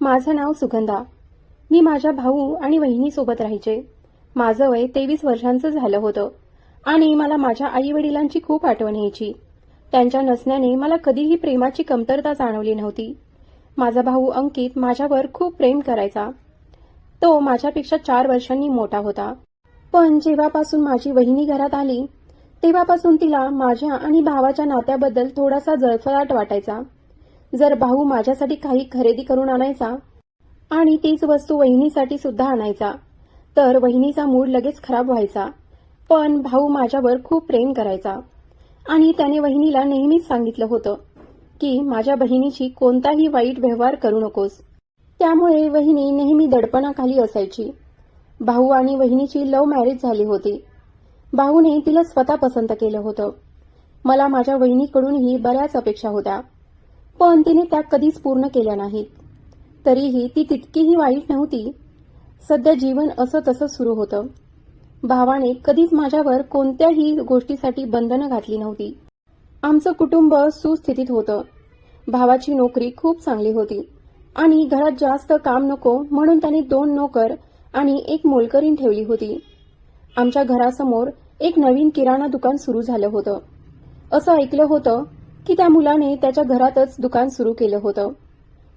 माझं नाव सुगंधा. मी माझ्या भाऊ आणि वहिनीसोबत राहायचे. माझं वय तेवीस वर्षांचं झालं होतं आणि मला माझ्या आई वडिलांची खूप आठवण यायची. त्यांच्या नसण्याने मला कधीही प्रेमाची कमतरता जाणवली नव्हती. माझा भाऊ अंकित माझ्यावर खूप प्रेम करायचा. तो माझ्यापेक्षा चार वर्षांनी मोठा होता. पण जेव्हापासून माझी वहिनी घरात आली तेव्हापासून तिला माझ्या आणि भावाच्या नात्याबद्दल थोडासा जळफळाट वाटायचा. जर भाऊ माझ्यासाठी काही खरेदी करून आणायचा आणि तीच वस्तू वहिनीसाठी सुद्धा आणायचा तर वहिनीचा मूड लगेच खराब व्हायचा. पण भाऊ माझ्यावर खूप प्रेम करायचा आणि त्याने वहिनीला नेहमीच सांगितलं होतं की माझ्या बहिणीशी कोणताही वाईट व्यवहार करू नकोस. त्यामुळे वहिनी नेहमी दडपणाखाली असायची. भाऊ आणि वहिनीची लव्ह मॅरेज झाली होती. भाऊने तिला स्वतः पसंत केलं होतं. मला माझ्या वहिनीकडूनही बऱ्याच अपेक्षा होत्या. पण तिने त्या कधीच पूर्ण केल्या नाहीत. तरीही ती तितकीही वाईट नव्हती. सध्या जीवन असं तसं सुरू होतं. भावाने कधीच माझ्यावर कोणत्याही गोष्टीसाठी बंधनं घातली नव्हती. आमचं कुटुंब सुस्थितीत होतं. भावाची नोकरी खूप चांगली होती. आणि घरात जास्त काम नको म्हणून त्याने दोन नोकर आणि एक मोलकरीण ठेवली होती. आमच्या घरासमोर एक नवीन किराणा दुकान सुरू झालं होतं. असं ऐकलं होतं की त्या मुलाने त्याच्या घरातच दुकान सुरू केलं होतं.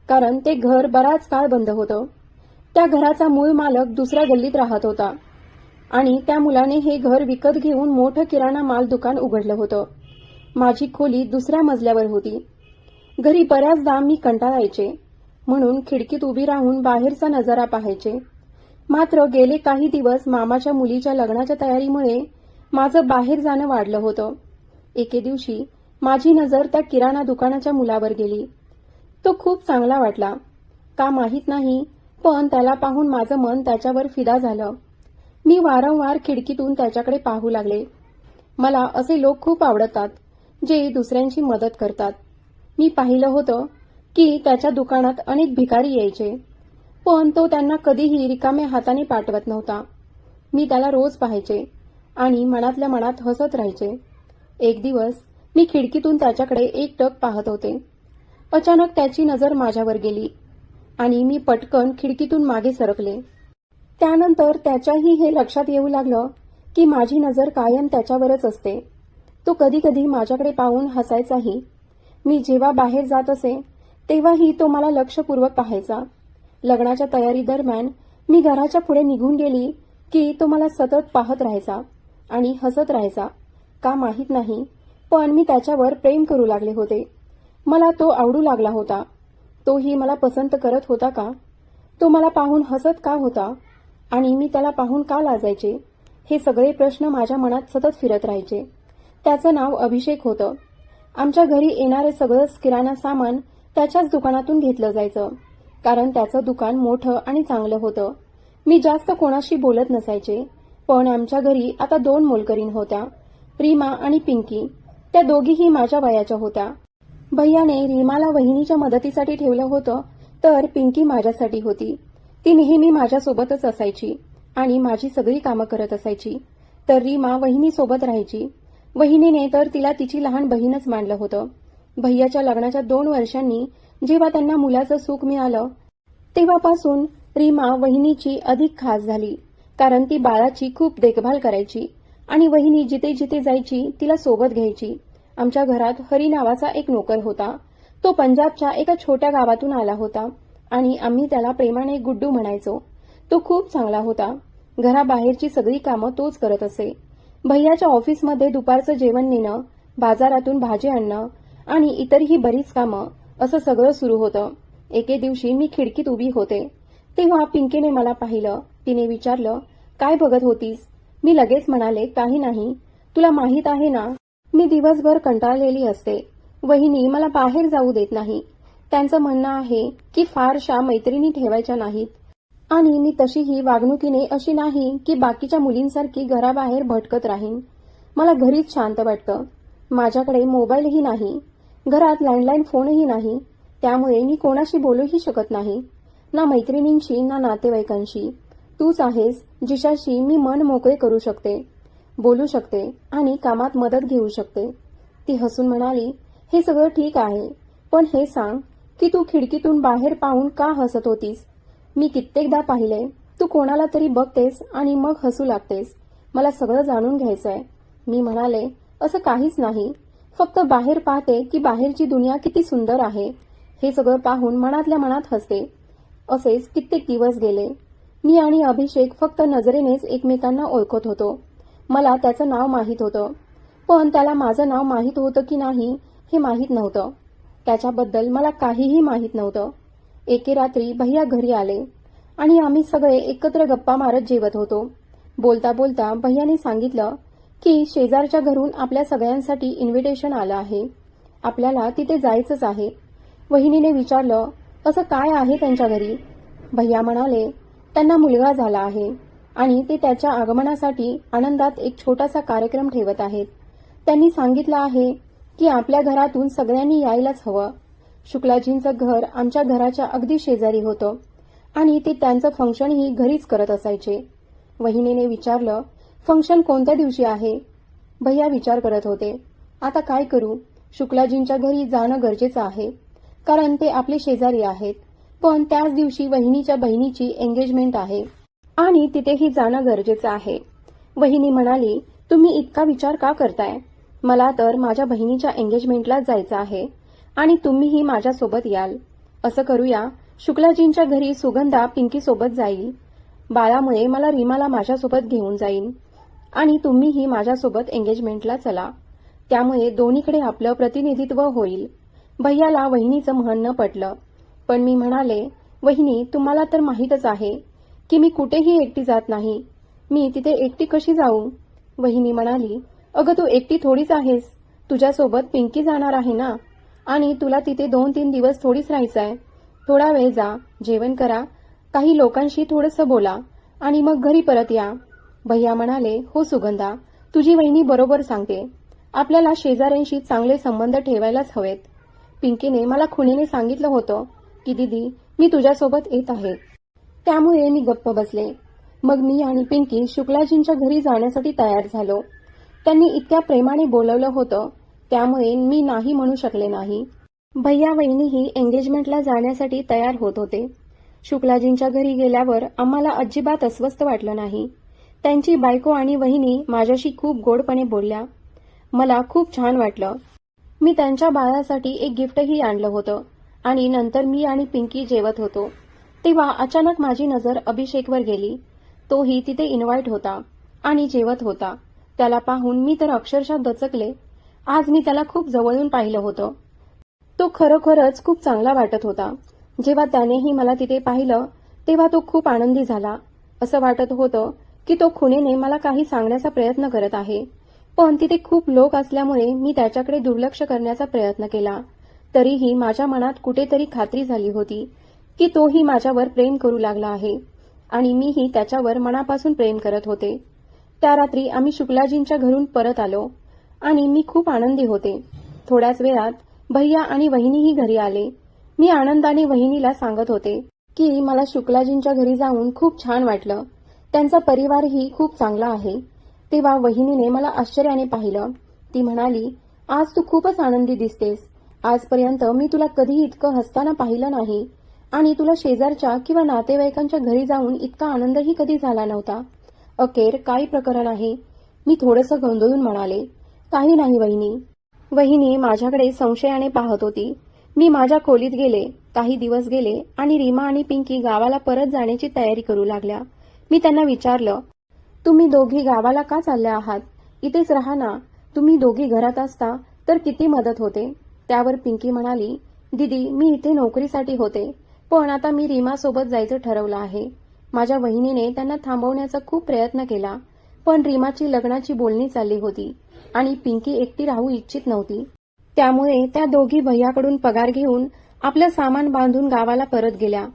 कारण ते घर बराच काळ बंद होतं. त्या घराचा मूळ मालक दुसऱ्या गल्लीत राहत होता. आणि त्या मुलाने हे घर विकत घेऊन मोठं किराणा माल दुकान उघडलं होतं. माझी खोली दुसऱ्या मजल्यावर होती. घरी बऱ्याचदा मी कंटाळायचे. म्हणून खिडकीत उभी राहून बाहेरचा नजारा पाहायचे. मात्र गेले काही दिवस मामाच्या मुलीच्या लग्नाच्या तयारीमुळे माझं बाहेर जाणं वाढलं होतं. एके दिवशी माझी नजर त्या किराणा दुकानाच्या मुलावर गेली. तो खूप चांगला वाटला. का माहीत नाही पण त्याला पाहून माझं मन त्याच्यावर फिदा झालं. मी वारंवार खिडकीतून त्याच्याकडे पाहू लागले. मला असे लोक खूप आवडतात जे दुसऱ्यांची मदत करतात. मी पाहिलं होतं की त्याच्या दुकानात अनेक भिकारी यायचे पण तो त्यांना कधीही रिकाम्या हाताने पाठवत नव्हता. मी त्याला रोज पाहायचे आणि मनातल्या मनात हसत राहायचे. एक दिवस मी खिडकीतून त्याच्याकडे एक टक पाहत होते. अचानक त्याची नजर माझ्यावर गेली आणि मी पटकन खिडकीतून मागे सरकले. त्यानंतर त्याच्याही हे लक्षात येऊ लागलं की माझी नजर कायम त्याच्यावरच असते. तो कधी कधी माझ्याकडे पाहून हसायचाही. मी जेव्हा बाहेर जात असे तेव्हाही तो मला लक्षपूर्वक पाहायचा. लग्नाच्या तयारी दरम्यान मी घराच्या पुढे निघून गेली की तो मला सतत पाहत राहायचा आणि हसत राहायचा. का माहीत नाही पण मी त्याच्यावर प्रेम करू लागले होते. मला तो आवडू लागला होता. तोही मला पसंत करत होता का? तो मला पाहून हसत का होता? आणि मी त्याला पाहून का लाजायचे? हे सगळे प्रश्न माझ्या मनात सतत फिरत राहायचे. त्याचं नाव अभिषेक होतं. आमच्या घरी येणारे सगळंच किराणा सामान त्याच्याच दुकानातून घेतलं जायचं. कारण त्याचं दुकान मोठं आणि चांगलं होतं. मी जास्त कोणाशी बोलत नसायचे. पण आमच्या घरी आता दोन मोलकरीण होत्या. प्रीमा आणि पिंकी. त्या दोघीही माझ्या वयाच्या होत्या. भैयाने रीमाला वहिनीच्या मदतीसाठी ठेवलं होतं तर पिंकी माझ्यासाठी होती. ती नेहमी माझ्यासोबतच असायची आणि माझी सगळी कामं करत असायची. तर रीमा वहिनीसोबत राहायची. वहिनीने तर तिला तिची लहान बहीणच मानलं होतं. भैयाच्या लग्नाच्या दोन वर्षांनी जेव्हा त्यांना मुलाचं सुख मिळालं तेव्हापासून रीमा वहिनीची अधिक खास झाली कारण ती बाळाची खूप देखभाल करायची. आणि वहिनी जिथे जिथे जायची तिला सोबत घ्यायची. आमच्या घरात हरी नावाचा एक नोकर होता. तो पंजाबच्या एका छोट्या गावातून आला होता आणि आम्ही त्याला प्रेमाने गुड्डू म्हणायचो. तो खूप चांगला होता. घराबाहेरची सगळी कामं तोच करत असे. भैयाच्या ऑफिसमध्ये दुपारचं जेवण नेणं बाजारातून भाजी आणणं आणि इतरही बरीच कामं असं सगळं सुरू होतं. एके दिवशी मी खिडकीत उभी होते. तेव्हा पिंकीने मला पाहिलं. तिने विचारलं काय बघत होतीस? मी लगेच म्हणाले काही नाही. तुला माहीत आहे ना मी दिवसभर कंटाळलेली असते. वहिनी मला बाहेर जाऊ देत नाही. त्यांचं म्हणणं आहे की फारशा मैत्रिणी ठेवायच्या नाहीत. आणि मी तशीही वागणुकीने अशी नाही की बाकीच्या मुलींसारखी घराबाहेर भटकत राहीन. मला घरीच शांत वाटतं. माझ्याकडे मोबाईलही नाही. घरात लँडलाईन फोनही नाही. त्यामुळे मी कोणाशी बोलूही शकत नाही. ना मैत्रिणींशी ना नातेवाईकांशी. तूच आहेस जिच्याशी मी मन मोकळे करू शकते बोलू शकते आणि कामात मदत घेऊ शकते. ती हसून म्हणाली हे सगळं ठीक आहे पण हे सांग की तू खिडकीतून बाहेर पाहून का हसत होतीस? मी कित्येकदा पाहिले तू कोणाला तरी बघतेस आणि मग हसू लागतेस. मला सगळं जाणून घ्यायचंय. मी म्हणाले असं काहीच नाही. फक्त बाहेर पाहते की बाहेरची दुनिया किती सुंदर आहे. हे सगळं पाहून मनातल्या मनात हसते. असेच कित्येक दिवस गेले. मी आणि अभिषेक फक्त नजरेनेच एकमेकांना ओळखत होतो. मला त्याचं नाव माहीत होतं. पण त्याला माझं नाव माहीत होतं की नाही हे माहीत नव्हतं. त्याच्याबद्दल मला काहीही माहीत नव्हतं. एके रात्री भैया घरी आले आणि आम्ही सगळे एकत्र गप्पा मारत जेवत होतो. बोलता बोलता भैयाने सांगितलं की शेजारच्या घरून आपल्या सगळ्यांसाठी इन्व्हिटेशन आलं आहे. आपल्याला तिथे जायचंच आहे. वहिनीने विचारलं असं काय आहे त्यांच्या घरी? भैया म्हणाले त्यांना मुलगा झाला आहे आणि ते त्याच्या आगमनासाठी आनंदात एक छोटासा कार्यक्रम ठेवत आहेत. त्यांनी सांगितलं आहे की आपल्या घरातून सगळ्यांनी यायलाच हवं. शुक्लाजींचं घर आमच्या घराच्या अगदी शेजारी होतं आणि ते त्यांचं फंक्शनही घरीच करत असायचे. वहिनीने विचारलं फंक्शन कोणत्या दिवशी आहे? भैया विचार करत होते आता काय करू? शुक्लाजींच्या घरी जाणं गरजेचं आहे कारण ते आपले शेजारी आहेत. पण त्याच दिवशी वहिनीच्या बहिणीची एंगेजमेंट आहे. आणि तिथेही जाणं गरजेचं आहे. वहिनी म्हणाली तुम्ही इतका विचार का करताय? मला तर माझ्या बहिणीच्या एंगेजमेंटलाच जायचं आहे आणि तुम्हीही माझ्यासोबत याल. असं करूया शुक्लाजींच्या घरी सुगंधा पिंकी सोबत जाईल. बाळामुळे मला रीमाला माझ्यासोबत घेऊन जाईन. आणि तुम्हीही माझ्यासोबत एंगेजमेंटला चला. त्यामुळे दोन्हीकडे आपलं प्रतिनिधित्व होईल. भैयाला वहिनीचं म्हणणं पटलं. पण मी म्हणाले वहिनी तुम्हाला तर माहीतच आहे की मी कुठेही एकटी जात नाही. मी तिथे एकटी कशी जाऊ? वहिनी म्हणाली अगं तू एकटी थोडीच आहेस. तुझ्यासोबत पिंकी जाणार आहे ना? आणि तुला तिथे दोन तीन दिवस थोडीच राहायचं आहे थोडा वेळ जा जेवण करा काही लोकांशी थोडंसं बोला आणि मग घरी परत या. भैया म्हणाले हो सुगंधा तुझी वहिनी बरोबर सांगते. आपल्याला शेजाऱ्यांशी चांगले संबंध ठेवायलाच हवेत. पिंकीने मला खुणीने सांगितलं होतं की दिदी मी तुझ्यासोबत येत आहे. त्यामुळे मी गप्प बसले. मग मी आणि पिंकी शुक्लाजींच्या घरी जाण्यासाठी तयार झालो. त्यांनी इतक्या प्रेमाने बोलवलं होतं त्यामुळे मी नाही म्हणू शकले नाही. भैया वहिनीही एंगेजमेंटला जाण्यासाठी तयार होत होते. शुक्लाजींच्या घरी गेल्यावर आम्हाला अजिबात अस्वस्थ वाटलं नाही. त्यांची बायको आणि वहिनी माझ्याशी खूप गोडपणे बोलल्या. मला खूप छान वाटलं. मी त्यांच्या बाळासाठी एक गिफ्टही आणलं होतं. आणि नंतर मी आणि पिंकी जेवत होतो. तेव्हा अचानक माझी नजर अभिषेकवर गेली. तोही तिथे इन्व्हाइट होता आणि जेवत होता. त्याला पाहून मी तर अक्षरशः दचकले. आज मी त्याला खूप जवळून पाहिलं होतं. तो खरोखरच खूप चांगला वाटत होता. जेव्हा त्यानेही मला तिथे पाहिलं तेव्हा तो खूप आनंदी झाला. असं वाटत होतं की तो खुणेने मला काही सांगण्याचा प्रयत्न करत आहे. पण तिथे खूप लोक असल्यामुळे मी त्याच्याकडे दुर्लक्ष करण्याचा प्रयत्न केला. तरीही माझ्या मनात कुठेतरी खात्री झाली होती की तोही माझ्यावर प्रेम करू लागला आहे आणि मीही त्याच्यावर मनापासून प्रेम करत होते. त्या रात्री आम्ही शुक्लाजींच्या घरून परत आलो आणि मी खूप आनंदी होते. थोड्याच वेळात भैया आणि वहिनीही घरी आले. मी आनंदाने वहिनीला सांगत होते की मला शुक्लाजींच्या घरी जाऊन खूप छान वाटलं. त्यांचा परिवारही खूप चांगला आहे. तेव्हा वहिनीने मला आश्चर्याने पाहिलं. ती म्हणाली आज तू खूपच आनंदी दिसतेस. आजपर्यंत मी तुला कधी इतकं हसताना पाहिलं नाही. आणि तुला शेजारच्या किंवा नातेवाईकांच्या घरी जाऊन इतका आनंदही कधी झाला नव्हता. अखेर काय प्रकरण आहे. मी थोडंसं गोंधळून म्हणाले काही नाही वहिनी. वहिनी माझ्याकडे संशयाने पाहत होती. मी माझ्या खोलीत गेले काही दिवस गेले आणि रीमा आणि पिंकी गावाला परत जाण्याची तयारी करू लागल्या. मी त्यांना विचारलं तुम्ही दोघी गावाला का चालल्या आहात? इथेच राहा ना. तुम्ही दोघी घरात असता तर किती मदत होते? त्यावर पिंकी म्हणाली दिदी मी इथे नोकरीसाठी होते पण आता मी रीमासोबत जायचं ठरवलं आहे. माझ्या वहिनीने त्यांना थांबवण्याचा खूप प्रयत्न केला पण रीमाची लग्नाची बोलणी चालली होती आणि पिंकी एकटी राहू इच्छित नव्हती. त्यामुळे त्या दोघी भैयाकडून पगार घेऊन आपलं सामान बांधून गावाला परत गेल्या.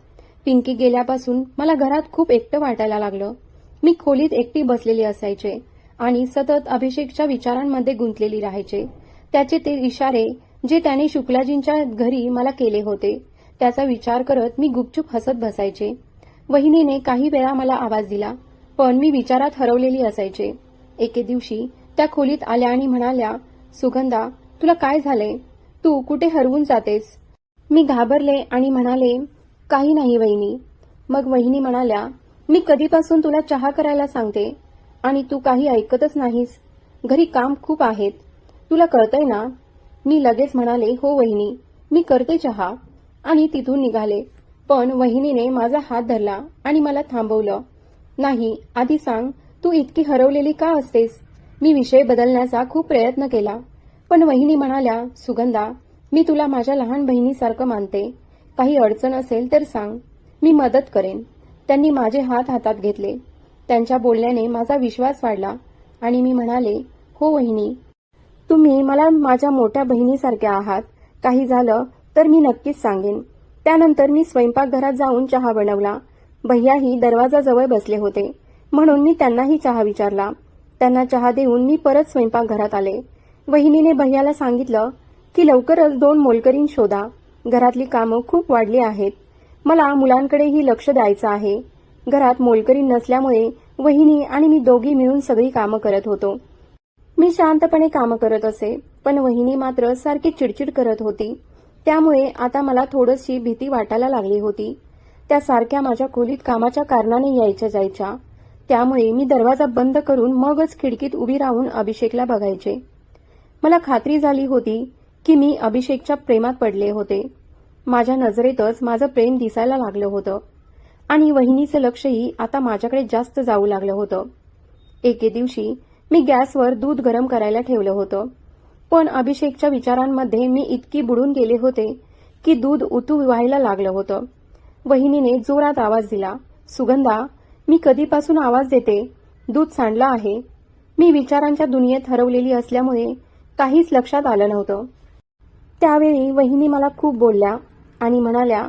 पिंकी गेल्यापासून मला घरात खूप एकटं वाटायला लागलं. मी खोलीत एकटी बसलेली असायचे आणि सतत अभिषेकच्या विचारांमध्ये गुंतलेली राहायचे. त्याचे ते इशारे जे त्याने शुक्लाजींच्या घरी मला केले होते त्याचा विचार करत मी गुपचूप हसत बसायचे. वहिनीने काही वेळा मला आवाज दिला पण मी विचारात हरवलेली असायचे. एके दिवशी त्या खोलीत आल्या आणि म्हणाल्या सुगंधा तुला काय झालंय तू कुठे हरवून जातेस? मी घाबरले आणि म्हणाले काही नाही वहिनी. मग वहिनी म्हणाल्या मी कधीपासून तुला चहा करायला सांगते आणि तू काही ऐकतच नाहीस. घरी काम खूप आहेत. तुला कळतंय ना मी लगेच म्हणाले हो वहिनी मी करते चहा. आणि तिथून निघाले. पण वहिनीने माझा हात धरला आणि मला थांबवलं. नाही आधी सांग तू इतकी हरवलेली का असतेस? मी विषय बदलण्याचा खूप प्रयत्न केला. पण वहिनी म्हणाल्या सुगंधा मी तुला माझ्या लहान बहिणीसारखं मानते. काही अडचण असेल तर सांग. मी मदत करेन. त्यांनी माझे हात हातात घेतले. त्यांच्या बोलण्याने माझा विश्वास वाढला आणि मी म्हणाले हो वहिनी तुम्ही मला माझ्या मोठ्या बहिणीसारख्या आहात. काही झालं तर मी नक्कीच सांगेन. त्यानंतर मी स्वयंपाकघरात जाऊन चहा बनवला. भैयाही दरवाजाजवळ बसले होते. म्हणून मी त्यांनाही चहा विचारला. त्यांना चहा देऊन मी परत स्वयंपाकघरात आले. वहिनीने भैयाला सांगितलं की लवकरच दोन मोलकरीण शोधा. घरातली कामं खूप वाढली आहेत. मला मुलांकडेही लक्ष द्यायचं आहे. घरात मोलकरीण नसल्यामुळे वहिनी आणि मी दोघी मिळून सगळी कामं करत होतो. मी शांतपणे कामं करत असे पण वहिनी मात्र सारखी चिडचिड करत होती. त्यामुळे आता मला थोडीशी भीती वाटायला लागली होती. त्या सारख्या माझ्या खोलीत कामाच्या कारणाने यायच्या जायच्या. त्यामुळे मी दरवाजा बंद करून मगच खिडकीत उभी राहून अभिषेकला बघायचे. मला खात्री झाली होती की मी अभिषेकच्या प्रेमात पडले होते. माझ्या नजरेतच माझं प्रेम दिसायला लागलं होतं. आणि वहिनीचं लक्षही आता माझ्याकडे जास्त जाऊ लागलं होतं. एके दिवशी मी गॅसवर दूध गरम करायला ठेवलं होतं. पण अभिषेकच्या विचारांमध्ये मी इतकी बुडून गेले होते की दूध उतू व्हायला लागलं होतं. वहिनीने जोरात आवाज दिला सुगंधा मी कधीपासून आवाज देते? दूध सांडलं आहे. मी विचारांच्या दुनियेत हरवलेली असल्यामुळे काहीच लक्षात आलं नव्हतं. त्यावेळी वहिनी मला खूप बोलल्या आणि म्हणाल्या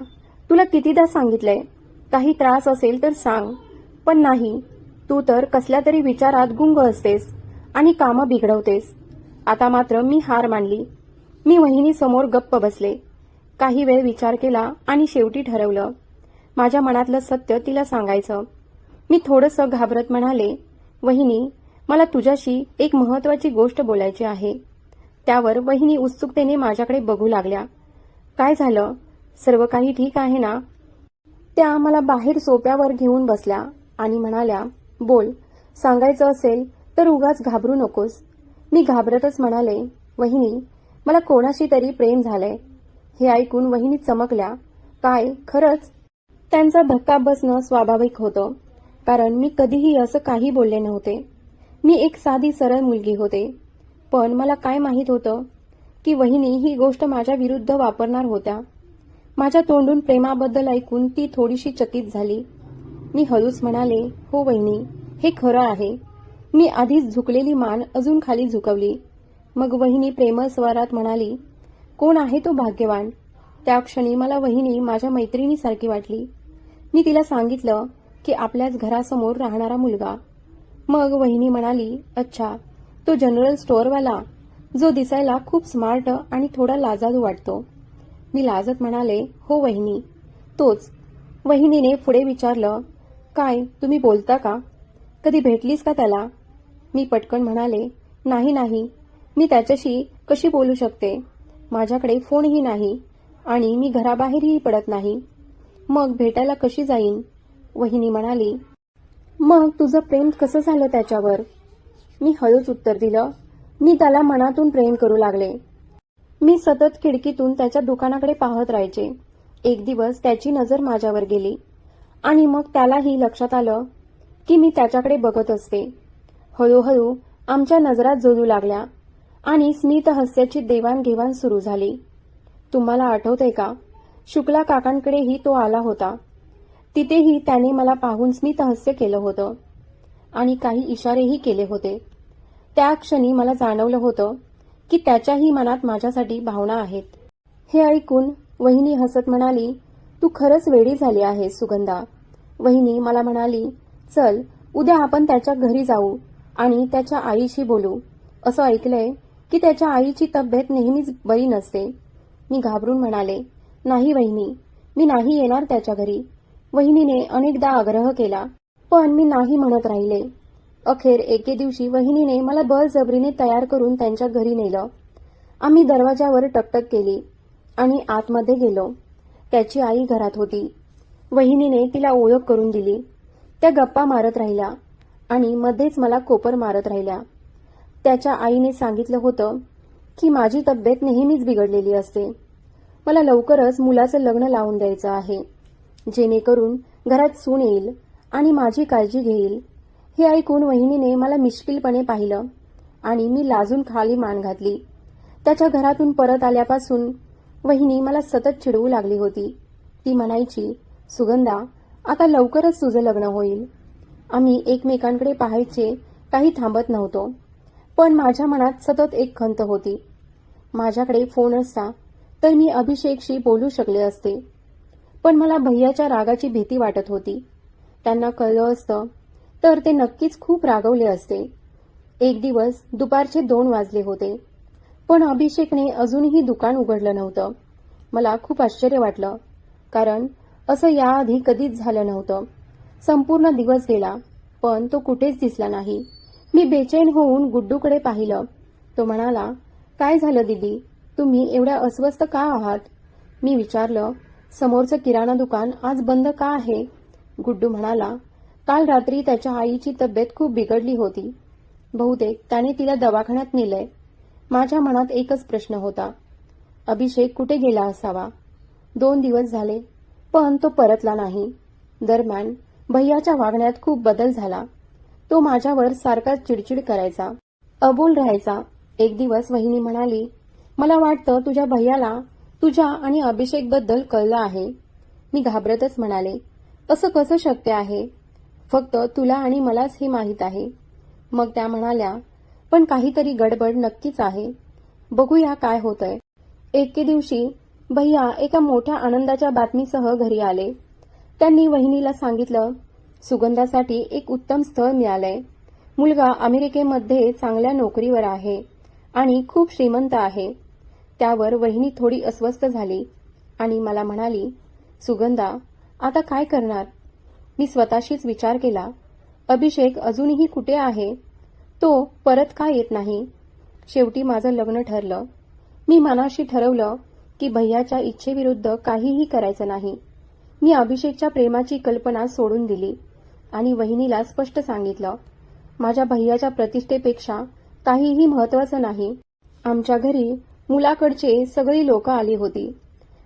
तुला कितीदा सांगितलंय? काही त्रास असेल तर सांग पण नाही तू तर कसल्या तरी विचारात गुंग असतेस आणि कामं बिघडवतेस. आता मात्र मी हार मानली. मी वहिनी समोर गप्प बसले. काही वेळ विचार केला आणि शेवटी ठरवलं. माझ्या मनातलं सत्य तिला सांगायचं. मी थोडंसं घाबरत म्हणाले वहिनी मला तुझ्याशी एक महत्वाची गोष्ट बोलायची आहे. त्यावर वहिनी उत्सुकतेने माझ्याकडे बघू लागल्या. काय झालं? सर्व काही ठीक आहे ना? त्या मला बाहेर सोप्यावर घेऊन बसल्या आणि म्हणाल्या बोल सांगायचं असेल तर उगाच घाबरू नकोस. मी घाबरतच म्हणाले वहिनी मला कोणाशी तरी प्रेम झालंय. हे ऐकून वहिनी चमकल्या. काय खरंच? त्यांचा धक्का बसणं स्वाभाविक होतं कारण मी कधीही असं काही बोलले नव्हते. मी एक साधी सरळ मुलगी होते. पण मला काय माहीत होतं की वहिनी ही गोष्ट माझ्या विरुद्ध वापरणार होत्या. माझ्या तोंडून प्रेमाबद्दल ऐकून ती थोडीशी चकित झाली. मी हळूच म्हणाले हो वहिनी हे खरं आहे. मी आधीच झुकलेली मान अजून खाली झुकवली. मग वहिनी प्रेमस्वरात म्हणाली कोण आहे तो भाग्यवान? त्या क्षणी मला वहिनी माझ्या मैत्रिणीसारखी वाटली. मी तिला सांगितलं की आपल्याच घरासमोर राहणारा मुलगा. मग वहिनी म्हणाली अच्छा तो जनरल स्टोअरवाला जो दिसायला खूप स्मार्ट आणि थोडा लाजाळू वाटतो. मी लाजत म्हणाले हो वहिनी तोच. वहिनीने पुढे विचारलं काय? तुम्ही बोलता का? कधी भेटलीस का त्याला? मी पटकन म्हणाले नाही नाही. मी त्याच्याशी कशी बोलू शकते? माझ्याकडे फोनही नाही आणि मी घराबाहेरही पडत नाही. मग भेटायला कशी जाईन? वहिनी म्हणाली मग तुझं प्रेम कसं झालं त्याच्यावर? मी हळूच उत्तर दिलं मी त्याला मनातून प्रेम करू लागले. मी सतत खिडकीतून त्याच्या दुकानाकडे पाहत राहायचे. एक दिवस त्याची नजर माझ्यावर गेली. आणि मग त्यालाही लक्षात आलं की मी त्याच्याकडे बघत असते. हळूहळू आमच्या नजरात जोडू लागल्या आणि स्मित हास्याची देवाणघेवाण सुरू झाली. तुम्हाला आठवतंय का? शुक्ला काकांकडेही तो आला होता. तिथेही त्याने मला पाहून स्मित हास्य केलं होतं. आणि काही इशारेही केले होते. त्या क्षणी मला जाणवलं होतं की त्याच्याही मनात माझ्यासाठी भावना आहेत. हे ऐकून वहिनी हसत म्हणाली तू खरंच वेडी झाली आहेस सुगंधा. वहिनी मला म्हणाली चल उद्या आपण त्याच्या घरी जाऊ आणि त्याच्या आईशी बोलू. असं ऐकलंय की त्याच्या आईची तब्येत नेहमीच बरी नसते. मी घाबरून म्हणाले नाही वहिनी मी नाही येणार त्याच्या घरी. वहिनीने अनेकदा आग्रह केला पण मी नाही म्हणत राहिले. अखेर एके दिवशी वहिनीने मला बळजबरीने तयार करून त्यांच्या घरी नेलं. आम्ही दरवाजावर टकटक केली आणि आतमध्ये गेलो. त्याची आई घरात होती. वहिनीने तिला ओळख करून दिली. त्या गप्पा मारत राहिल्या आणि मध्येच मला कोपर मारत राहिल्या. त्याच्या आईने सांगितलं होतं की माझी तब्येत नेहमीच बिघडलेली असते. मला लवकरच मुलाचं लग्न लावून द्यायचं आहे. जेणेकरून घरात सून येईल आणि माझी काळजी घेईल. हे ऐकून वहिनीने मला मिश्किलपणे पाहिलं आणि मी लाजून खाली मान घातली. त्याच्या घरातून परत आल्यापासून वहिनी मला सतत चिडवू लागली होती. ती म्हणायची सुगंधा आता लवकरच तुझं लग्न होईल. आम्ही एकमेकांकडे पाहायचे काही थांबत नव्हतो. पण माझ्या मनात सतत एक खंत होती. माझ्याकडे फोन असता तर मी अभिषेकशी बोलू शकले असते. पण मला भैयाच्या रागाची भीती वाटत होती. त्यांना कळलं असतं तर ते नक्कीच खूप रागवले असते. एक दिवस दुपारचे दोन वाजले होते. पण अभिषेकने अजूनही दुकान उघडलं नव्हतं. मला खूप आश्चर्य वाटलं कारण असं याआधी कधीच झालं नव्हतं. संपूर्ण दिवस गेला पण तो कुठेच दिसला नाही. मी बेचैन होऊन गुड्डूकडे पाहिलं. तो म्हणाला काय झालं दिदी? तुम्ही एवढ्या अस्वस्थ का आहात? मी विचारलं समोरचं किराणा दुकान आज बंद का आहे? गुड्डू म्हणाला काल रात्री त्याच्या आईची तब्येत खूप बिघडली होती. बहुतेक त्याने तिला दवाखान्यात नेलंय. माझ्या मनात एकच प्रश्न होता. अभिषेक कुठे गेला असावा? दोन दिवस झाले पण तो परतला नाही. दरम्यान भैयाच्या वागण्यात खूप बदल झाला. तो माझ्यावर सारखाच चिडचिड करायचा. अबोल राहायचा. एक दिवस वहिनी म्हणाली मला वाटतं तुझ्या भैयाला तुझ्या आणि अभिषेकबद्दल कळलं आहे. मी घाबरतच म्हणाले असं कसं शक्य आहे? फक्त तुला आणि मलाच हे माहीत आहे. मग त्या म्हणाल्या पण काहीतरी गडबड नक्कीच आहे. बघूया काय होतंय. एके दिवशी भैया एका मोठ्या आनंदाच्या बातमीसह घरी आले. त्यांनी वहिनीला सांगितलं सुगंधासाठी एक उत्तम स्थळ मिळालंय. मुलगा अमेरिकेमध्ये चांगल्या नोकरीवर आहे आणि खूप श्रीमंत आहे. त्यावर वहिनी थोडी अस्वस्थ झाली आणि मला म्हणाली सुगंधा आता काय करणार? मी स्वतःशीच विचार केला. अभिषेक अजूनही कुठे आहे? तो परत का येत नाही? शेवटी माझं लग्न ठरलं. मी मनाशी ठरवलं की भैयाच्या इच्छेविरुद्ध काहीही करायचं नाही. मी अभिषेकच्या प्रेमाची कल्पना सोडून दिली आणि वहिनीला स्पष्ट सांगितलं माझ्या भैयाच्या प्रतिष्ठेपेक्षा काहीही महत्वाचं नाही. आमच्या घरी मुलाकडचे सगळी लोक आली होती.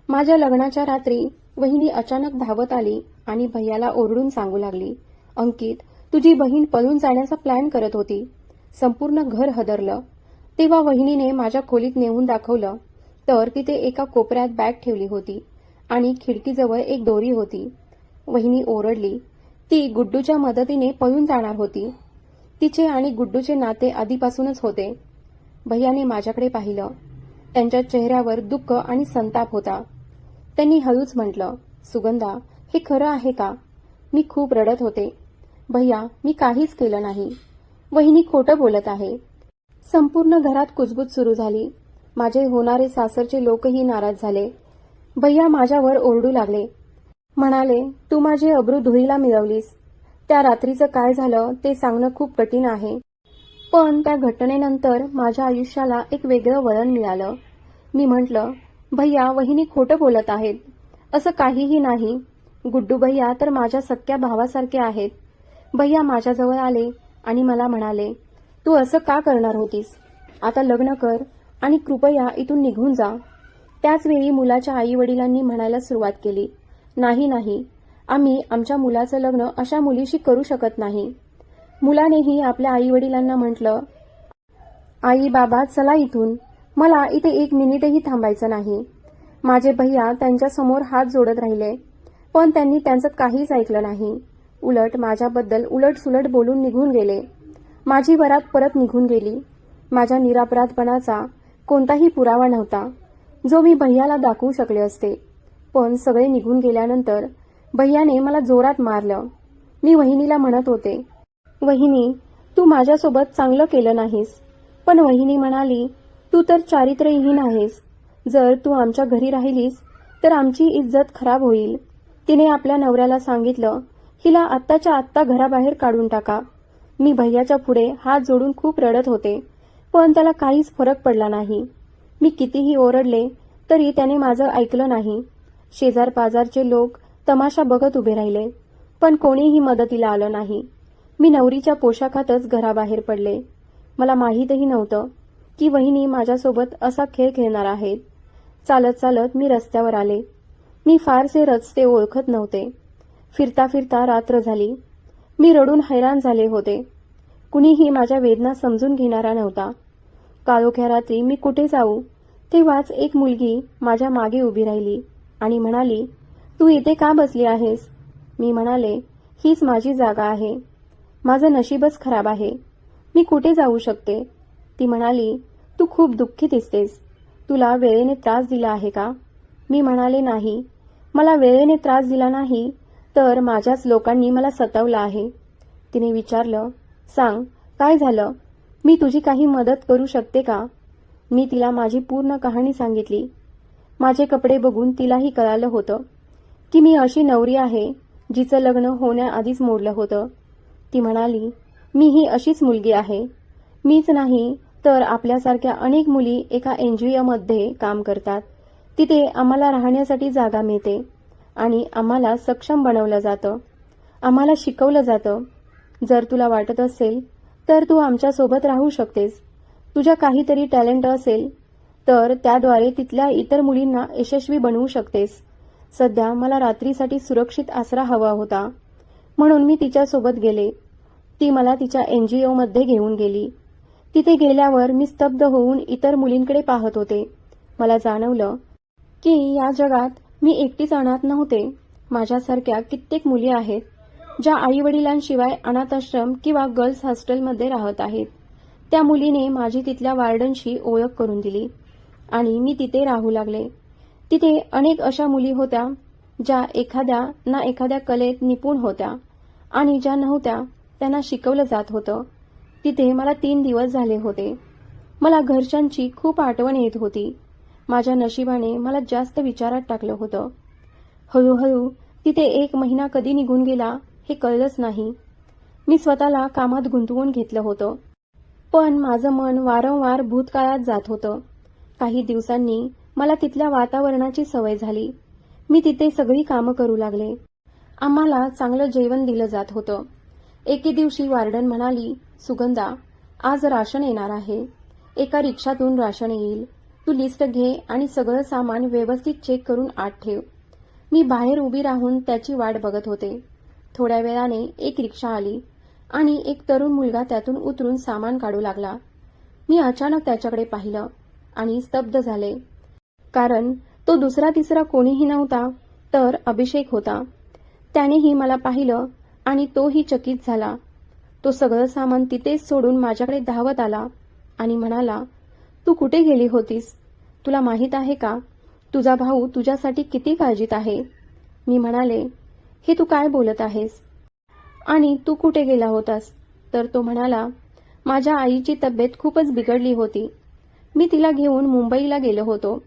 माझ्या लग्नाच्या रात्री वहिनी अचानक धावत आली आणि भैयाला ओरडून सांगू लागली अंकित तुझी बहीण पळून जाण्याचा प्लॅन करत होती. संपूर्ण घर हदरलं. तेव्हा वहिनीने माझ्या खोलीत नेऊन दाखवलं तर तिथे एका कोपऱ्यात बॅग ठेवली होती आणि खिडकीजवळ एक दोरी होती. वहिनी ओरडली ती गुड्डूच्या मदतीने पळून जाणार होती. तिचे आणि गुड्डूचे नाते आधीपासूनच होते. भैयाने माझ्याकडे पाहिलं. त्यांच्या चेहऱ्यावर दुःख आणि संताप होता. त्यांनी हळूच म्हटलं सुगंधा हे खरं आहे का? मी खूप रडत होते. भैया मी काहीच केलं नाही. वहिनी खोटं बोलत आहे. संपूर्ण घरात कुजबूज सुरू झाली. माझे होणारे सासरचे लोकही नाराज झाले. भैया माझ्यावर ओरडू लागले. म्हणाले तू माझी अब्रू धुळीला मिळवलीस. त्या रात्रीचं काय झालं ते सांगणं खूप कठीण आहे. पण त्या घटनेनंतर माझ्या आयुष्याला एक वेगळं वळण मिळालं. मी म्हटलं भैया वहिनी खोटं बोलत आहेत. असं काहीही नाही. गुड्डू भैया तर माझ्या सख्या भावासारखे आहेत. भैया माझ्याजवळ आले. आणि मला म्हणाले तू असं का करणार होतीस? आता लग्न कर आणि कृपया इथून निघून जा. त्याचवेळी मुलाच्या आई वडिलांनी म्हणायला सुरुवात केली नाही नाही आम्ही आमच्या मुलाचं लग्न अशा मुलीशी करू शकत नाही. मुलानेही आपल्या आई वडिलांना म्हटलं आई बाबा चला इथून. मला इथे एक मिनिटही थांबायचं नाही. माझे भैया त्यांच्यासमोर हात जोडत राहिले पण त्यांनी त्यांचं काहीच ऐकलं नाही. उलट माझ्याबद्दल उलट सुलट बोलून निघून गेले. माझी वरात परत निघून गेली. माझ्या निरापराधपणाचा कोणताही पुरावा नव्हता जो मी भैयाला दाखवू शकले असते. पण सगळे निघून गेल्यानंतर भैयाने मला जोरात मारलं. मी वहिनीला म्हणत होते वहिनी तू माझ्यासोबत चांगलं केलं नाहीस. पण वहिनी म्हणाली तू तर चारित्र्यहीन आहेस. जर तू आमच्या घरी राहिलीस तर आमची इज्जत खराब होईल. तिने आपल्या नवऱ्याला सांगितलं हिला आत्ताच्या आत्ता घराबाहेर काढून टाका. मी भैयाच्या पुढे हात जोडून खूप रडत होते पण त्याला काहीच फरक पडला नाही. मी कितीही ओरडले तरी त्याने माझं ऐकलं नाही. शेजार पाजारचे लोक तमाशा बघत उभे राहिले पण कोणीही मदतीला आलं नाही. मी नवरीच्या पोशाखातच घराबाहेर पडले. मला माहीतही नव्हतं की वहिनी माझ्यासोबत असा खेळ खेळणार आहेत. चालत चालत मी रस्त्यावर आले. मी फारसे रस्ते ओळखत नव्हते. फिरता फिरता रात्र झाली. मी रडून हैराण झाले होते. कुणीही माझ्या वेदना समजून घेणारा नव्हता. काळोख्या रात्री मी कुठे जाऊ? तेव्हाच एक मुलगी माझ्या मागे उभी राहिली आणि म्हणाली तू इथे का बसली आहेस? मी म्हणाले हीच माझी जागा आहे. माझं नशीबच खराब आहे. मी कुठे जाऊ शकते? ती म्हणाली तू खूप दुःखी दिसतेस. तुला वेळेने त्रास दिला आहे का? मी म्हणाले नाही. मला वेळेने त्रास दिला नाही तर माझ्याच लोकांनी मला सतावलं आहे. तिने विचारलं सांग काय झालं? मी तुझी काही मदत करू शकते का? मी तिला माझी पूर्ण कहाणी सांगितली. माझे कपडे बघून तिलाही कळालं होतं की मी अशी नवरी आहे जिचं लग्न होण्याआधीच मोडलं होतं. ती म्हणाली मी ही अशीच मुलगी आहे. मीच नाही तर आपल्यासारख्या अनेक मुली एका एन जी ओमध्ये काम करतात. तिथे आम्हाला राहण्यासाठी जागा मिळते. आणि आम्हाला सक्षम बनवलं जातं. आम्हाला शिकवलं जातं. जर तुला वाटत असेल तर तू आमच्यासोबत राहू शकतेस. तुझ्या काहीतरी टॅलेंट असेल तर त्याद्वारे तिथल्या इतर मुलींना यशस्वी बनवू शकतेस. सध्या मला रात्रीसाठी सुरक्षित आसरा हवा होता. म्हणून मी तिच्यासोबत गेले. ती मला तिच्या एन जी ओमध्ये घेऊन गेली. तिथे गेल्यावर मी स्तब्ध होऊन इतर मुलींकडे पाहत होते. मला जाणवलं की या जगात मी एकटीच अनाथ नव्हते. माझ्यासारख्या कित्येक मुली आहेत ज्या आईवडिलांशिवाय अनाथाश्रम किंवा गर्ल्स हॉस्टेलमध्ये राहत आहेत. त्या मुलीने माझी तिथल्या वार्डनशी ओळख करून दिली आणि मी तिथे राहू लागले. तिथे अनेक अशा मुली होत्या ज्या एखाद्या ना एखाद्या कलेत निपुण होत्या आणि ज्या नव्हत्या त्यांना शिकवलं जात होतं. तिथे मला तीन दिवस झाले होते. मला घरच्यांची खूप आठवण येत होती. माझ्या नशिबाने मला जास्त विचारात टाकलं होतं. हळूहळू तिथे एक महिना कधी निघून गेला हे कळलंच नाही. मी स्वतःला कामात गुंतवून घेतलं होतं. पण माझं मन वारंवार भूतकाळात जात होतं. काही दिवसांनी मला तिथल्या वातावरणाची सवय झाली. मी तिथे सगळी कामं करू लागले. आम्हाला चांगलं जेवण दिलं जात होतं. एके दिवशी वार्डन म्हणाली सुगंधा आज राशन येणार आहे. एका रिक्षातून राशन येईल. तू लिस्ट घे आणि सगळं सामान व्यवस्थित चेक करून आत ठेव. मी बाहेर उभी राहून त्याची वाट बघत होते. थोड्या वेळाने एक रिक्षा आली आणि एक तरुण मुलगा त्यातून उतरून सामान काढू लागला. मी अचानक त्याच्याकडे पाहिलं आणि स्तब्ध झाले. कारण तो दुसरा तिसरा कोणीही नव्हता तर अभिषेक होता. त्यानेही मला पाहिलं आणि तोही चकित झाला. तो सगळं सामान तिथेच सोडून माझ्याकडे धावत आला आणि म्हणाला तू कुठे गेली होतीस? तुला माहीत आहे का? तुझा भाऊ तुझ्यासाठी किती काळजीत आहे? मी म्हणाले हे तू काय बोलत आहेस? आणि तू कुठे गेला होतास? तर तो म्हणाला माझ्या आईची तब्येत खूपच बिघडली होती. मी तिला घेऊन मुंबईला गेलो होतो.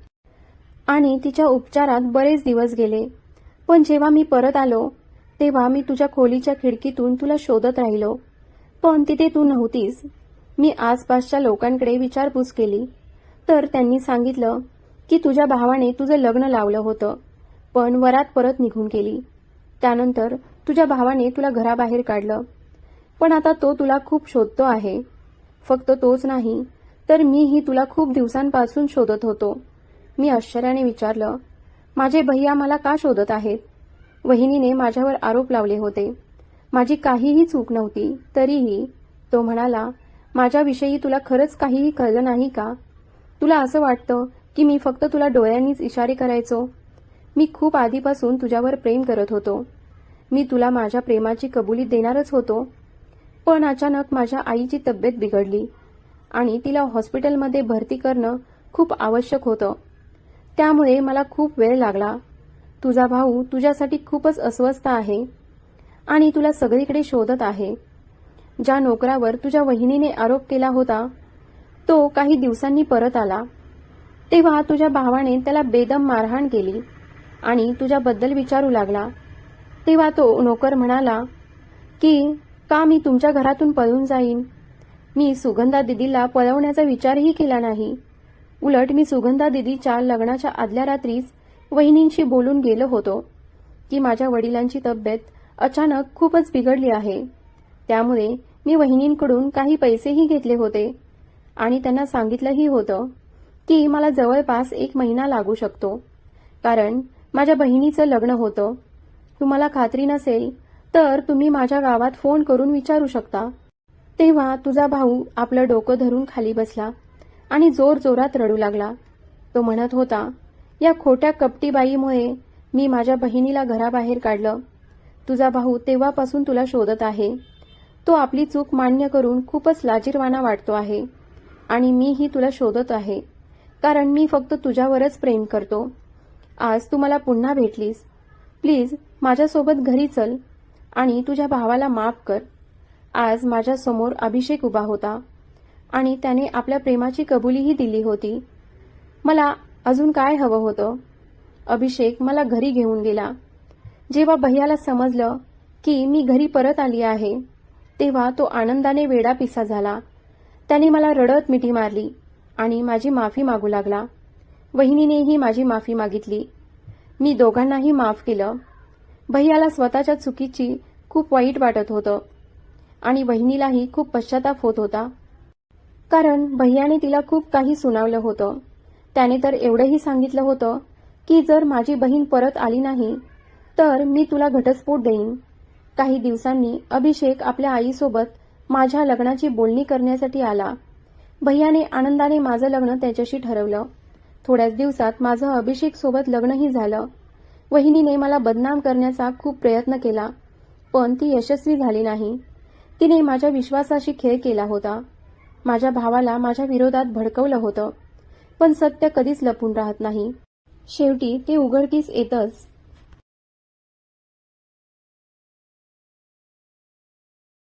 आणि तिच्या उपचारात बरेच दिवस गेले. पण जेव्हा मी परत आलो तेव्हा मी तुझ्या खोलीच्या खिडकीतून तुला शोधत राहिलो. पण तिथे तू नव्हतीस. मी आसपासच्या लोकांकडे विचारपूस केली. तर त्यांनी सांगितलं की तुझ्या भावाने तुझं लग्न लावलं होतं पण वरात परत निघून गेली. त्यानंतर तुझ्या भावाने तुला घराबाहेर काढलं. पण आता तो तुला खूप शोधतो आहे. फक्त तोच नाही तर मीही तुला खूप दिवसांपासून शोधत होतो. मी आश्चर्याने विचारलं माझे भैया मला का शोधत आहेत? वहिनीने माझ्यावर आरोप लावले होते. माझी काहीही चूक नव्हती तरीही. तो म्हणाला माझ्याविषयी तुला खरंच काहीही कळलं नाही का? तुला असं वाटतं की मी फक्त तुला डोळ्यांनीच इशारे करायचो? मी खूप आधीपासून तुझ्यावर प्रेम करत होतो. मी तुला माझ्या प्रेमाची कबुली देणारच होतो. पण अचानक माझ्या आईची तब्येत बिघडली आणि तिला हॉस्पिटलमध्ये भरती करणं खूप आवश्यक होतं. त्यामुळे मला खूप वेळ लागला. तुझा भाऊ तुझ्यासाठी खूपच अस्वस्थ आहे आणि तुला सगळीकडे शोधत आहे. ज्या नोकरावर तुझ्या वहिनीने आरोप केला होता तो काही दिवसांनी परत आला. तेव्हा तुझ्या भावाने त्याला बेदम मारहाण केली आणि तुझ्याबद्दल विचारू लागला. तेव्हा तो नोकर म्हणाला की का मी तुमच्या घरातून पळून जाईन? मी सुगंधा दिदीला पळवण्याचा विचारही केला नाही. उलट मी सुगंधा दिदीच्या लग्नाच्या आदल्या रात्रीच वहिनींशी बोलून गेलो होतो की माझ्या वडिलांची तब्येत अचानक खूपच बिघडली आहे. त्यामुळे मी वहिनींकडून काही पैसेही घेतले होते. आणि त्यांना सांगितलंही होतं की मला जवळपास एक महिना लागू शकतो. कारण माझ्या बहिणीचं लग्न होतं. तुम्हाला खात्री नसेल तर तुम्ही माझ्या गावात फोन करून विचारू शकता. तेव्हा तुझा भाऊ आपलं डोकं धरून खाली बसला आणि जोर जोरात रडू लागला. तो म्हणत होता या खोट्या कपटीबाईमुळे मी माझ्या बहिणीला घराबाहेर काढलं. तुझा भाऊ तेव्हापासून तुला शोधत आहे. तो आपली चूक मान्य करून खूपच लाजीरवाना वाटतो आहे. आणि मीही तुला शोधत आहे. कारण मी फक्त तुझ्यावरच प्रेम करतो. आज तू मला पुन्हा भेटलीस. प्लीज माझ्यासोबत घरी चल. आणि तुझ्या भावाला माफ कर. आज माझ्यासमोर अभिषेक उभा होता. आणि त्याने आपल्या प्रेमाची कबुलीही दिली होती. मला अजून काय हवं होतं? अभिषेक मला घरी घेऊन गेला. जेव्हा भैयाला समजलं की मी घरी परत आली आहे तेव्हा तो आनंदाने वेडा पिसा झाला. त्याने मला रडत मिठी मारली आणि माझी माफी मागू लागला. वहिनीनेही माझी माफी मागितली. मी दोघांनाही माफ केलं. भैयाला स्वतःच्या चुकीची खूप वाईट वाटत होतं आणि वहिनीलाही खूप पश्चाताप होत होता. कारण भैयाने तिला खूप काही सुनावलं होतं. त्याने तर एवढंही सांगितलं होतं की जर माझी बहीण परत आली नाही तर मी तुला घटस्फोट देईन. काही दिवसांनी अभिषेक आपल्या आईसोबत माझ्या लग्नाची बोलणी करण्यासाठी आला. भैयाने आनंदाने माझं लग्न त्याच्याशी ठरवलं. थोड्याच दिवसात माझं अभिषेक सोबत लग्नही झालं. वहिनीने मला बदनाम करण्याचा खूप प्रयत्न केला पण ती यशस्वी झाली नाही. तिने माझ्या विश्वासाशी खेळ केला होता. माझ्या भावाला माझ्या विरोधात भडकवलं होतं पण सत्य कधीच लपून राहत नाही. शेवटी ते उघडकीस येतच